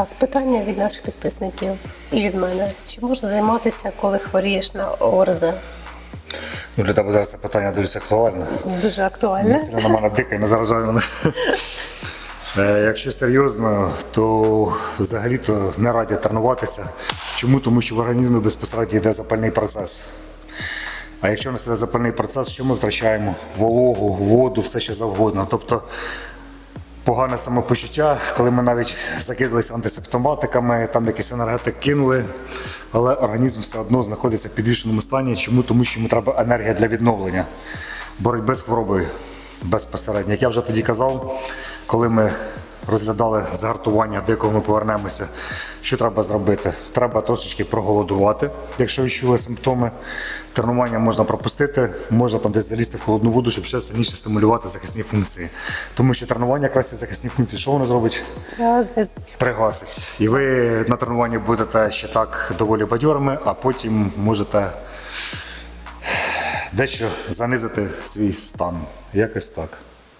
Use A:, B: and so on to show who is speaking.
A: Так, питання від наших підписників і від мене. Чи можна займатися, коли хворієш на ОРЗ?
B: Ну, для тебе зараз це питання дуже актуальне.
A: Дуже актуальне.
B: Сильно на мене дика і не заражає мене. Якщо серйозно, то взагалі-то не раді тренуватися. Чому? Тому що в організмі безпосередньо йде запальний процес. А якщо у нас йде запальний процес, що ми втрачаємо? Вологу, воду, все що завгодно. Тобто погане самопочуття, коли ми навіть закидалися антисептоматиками, там якийсь енергетик кинули, але організм все одно знаходиться в підвішеному стані. Чому? Тому що йому треба енергія для відновлення боротьби з хворобою безпосередньо. Як я вже тоді казав, коли ми розглядали загартування, до якого ми повернемося, що треба зробити? Треба трошечки проголодувати, якщо відчули симптоми. Тренування можна пропустити, можна там десь залізти в холодну воду, щоб ще сильніше стимулювати захисні функції. Тому що тренування якраз захисні функції, що воно зробить?
A: Знизить.
B: Пригасить. І ви на тренуванні будете ще так доволі бадьорими, а потім можете дещо занизити свій стан. Якось так.